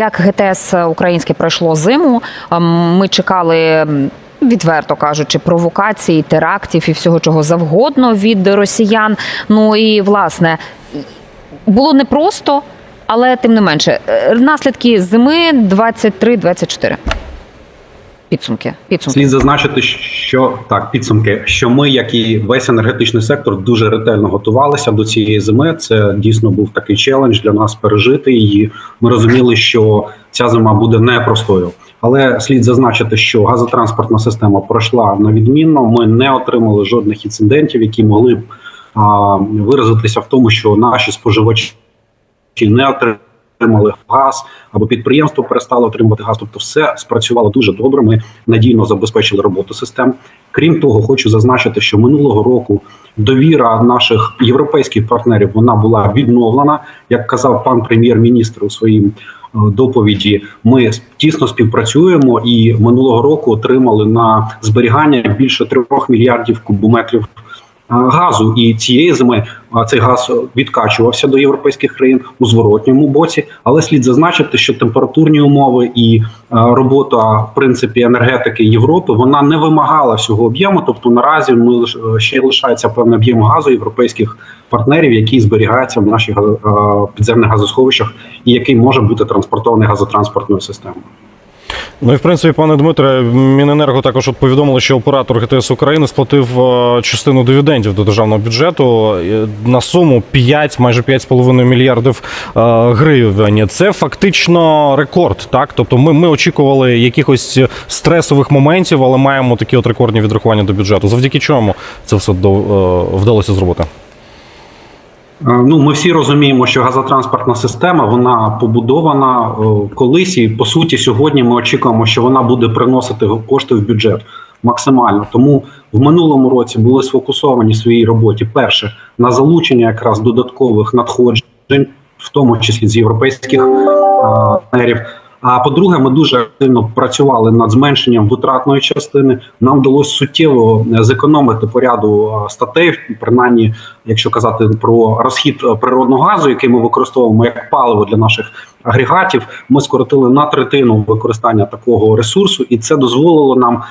як ГТС українське пройшло зиму. Ем, Ми чекали. Відверто кажучи, провокації, терактів і всього чого завгодно від росіян. Ну і власне було непросто, але тим не менше, е, наслідки зими 23-24. Підсумки. Підсумки. Слід зазначити, що так, підсумки, що ми, як і весь енергетичний сектор, дуже ретельно готувалися до цієї зими. Це дійсно був такий челендж для нас пережити її. Ми розуміли, що ця зима буде непростою. Але слід зазначити, що газотранспортна система пройшла на відмінно. Ми не отримали жодних інцидентів, які могли б а, виразитися в тому, що наші споживачі не отримали газ або підприємство перестало отримувати газ. Тобто, все спрацювало дуже добре. Ми надійно забезпечили роботу систем. Крім того, хочу зазначити, що минулого року довіра наших європейських партнерів вона була відновлена. Як казав пан прем'єр-міністр у своїм е, доповіді, ми тісно співпрацюємо і минулого року отримали на зберігання більше трьох мільярдів кубометрів газу. І цієї зими цей газ відкачувався до європейських країн у зворотньому боці. Але слід зазначити, що температурні умови і робота в принципі енергетики Європи вона не вимагала всього об'єму. Тобто наразі ми е, ще лишається певний об'єм газу європейських партнерів, який зберігається в наших е, підземних газосховищах, і який може бути транспортований газотранспортною системою. Ну і в принципі, пане Дмитре, Міненерго також от повідомило, що оператор ГТС України сплатив е, частину дивідендів до державного бюджету е, на суму 5, майже 5,5 мільярдів е, гривень. Це фактично рекорд. Так, тобто, ми, ми очікували якихось стресових моментів, але маємо такі от рекордні відрахування до бюджету. Завдяки чому це все вдалося зробити? Е, Ну, ми всі розуміємо, що газотранспортна система вона побудована е, колись, і по суті, сьогодні ми очікуємо, що вона буде приносити кошти в бюджет максимально. Тому в минулому році були сфокусовані в своїй роботі перше на залучення якраз додаткових надходжень, в тому числі з європейських е, партнерів. А по-друге, ми дуже активно працювали над зменшенням витратної частини. Нам вдалося суттєво е, зекономити по ряду е, статей, принаймні, якщо казати про розхід е, природного газу, який ми використовуємо як паливо для наших агрегатів, ми скоротили на третину використання такого ресурсу, і це дозволило нам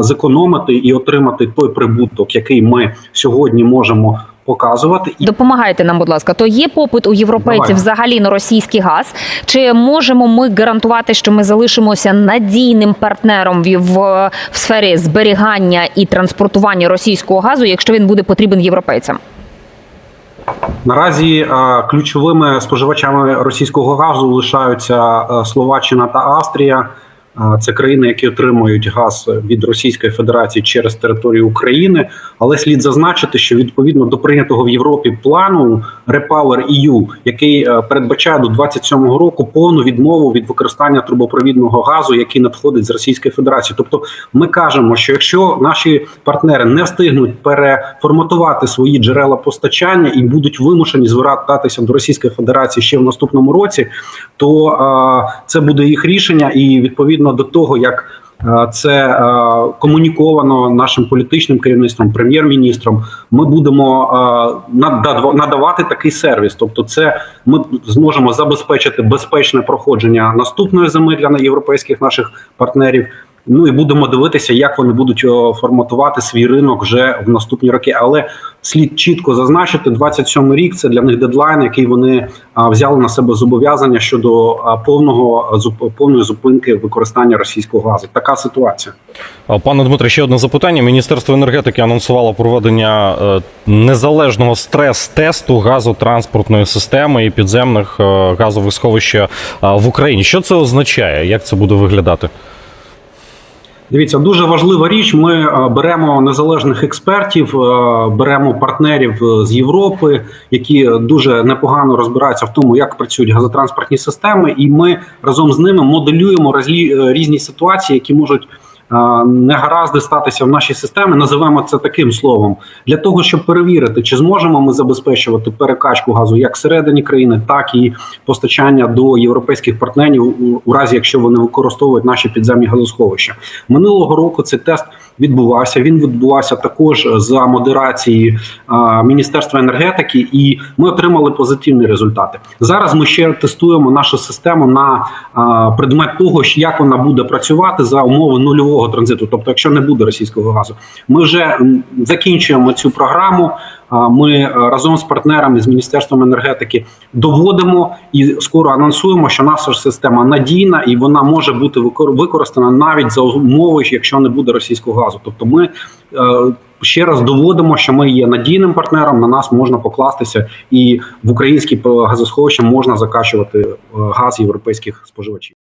зекономити і отримати той прибуток, який ми сьогодні можемо показувати. І Допомагайте нам, будь ласка. То є попит у європейців Давай. взагалі на російський газ? Чи можемо ми гарантувати, що ми залишимося надійним партнером в, в, в сфері зберігання і транспортування російського газу, якщо він буде потрібен європейцям? Наразі е, ключовими споживачами російського газу лишаються е, Словаччина та Австрія. Це країни, які отримують газ від Російської Федерації через територію України. Але слід зазначити, що відповідно до прийнятого в Європі плану Repower EU, який е, передбачає до 27-го року повну відмову від використання трубопровідного газу, який надходить з Російської Федерації. Тобто, ми кажемо, що якщо наші партнери не встигнуть переформатувати свої джерела постачання і будуть вимушені звертатися до Російської Федерації ще в наступному році, то е, це буде їх рішення, і відповідно до того, як е, це е, комуніковано нашим політичним керівництвом, прем'єр-міністром. Ми будемо е, надавати такий сервіс. Тобто, це ми зможемо забезпечити безпечне проходження наступної зими для європейських наших партнерів. Ну і будемо дивитися, як вони будуть форматувати свій ринок вже в наступні роки. Але слід чітко зазначити, 27 рік це для них дедлайн, який вони а, взяли на себе зобов'язання щодо а, повного повної зупинки використання російського газу. Така ситуація. Пане Дмитре, ще одне запитання. Міністерство енергетики анонсувало проведення е, незалежного стрес-тесту газотранспортної системи і підземних е, газових сховищ е, в Україні. Що це означає? Як це буде виглядати? Дивіться, дуже важлива річ. Ми е, беремо незалежних експертів, е, беремо партнерів е, з Європи, які дуже непогано розбираються в тому, як працюють газотранспортні системи, і ми разом з ними моделюємо різні ситуації, які можуть негаразди статися в нашій системі. Називаємо це таким словом для того, щоб перевірити, чи зможемо ми забезпечувати перекачку газу як всередині країни, так і постачання до європейських партнерів у разі, якщо вони використовують наші підземні газосховища. Минулого року цей тест відбувався. Він відбувався також за модерації Міністерства енергетики, і ми отримали позитивні результати. Зараз ми ще тестуємо нашу систему на предмет того, як вона буде працювати за умови нульового транзиту, тобто, якщо не буде російського газу, ми вже закінчуємо цю програму. Ми е, разом з партнерами з міністерством енергетики доводимо і скоро анонсуємо, що наша система надійна і вона може бути використана навіть за умови, якщо не буде російського газу. Тобто, ми е, ще раз доводимо, що ми є надійним партнером. На нас можна покластися, і в українські газосховища можна закачувати е, газ європейських споживачів.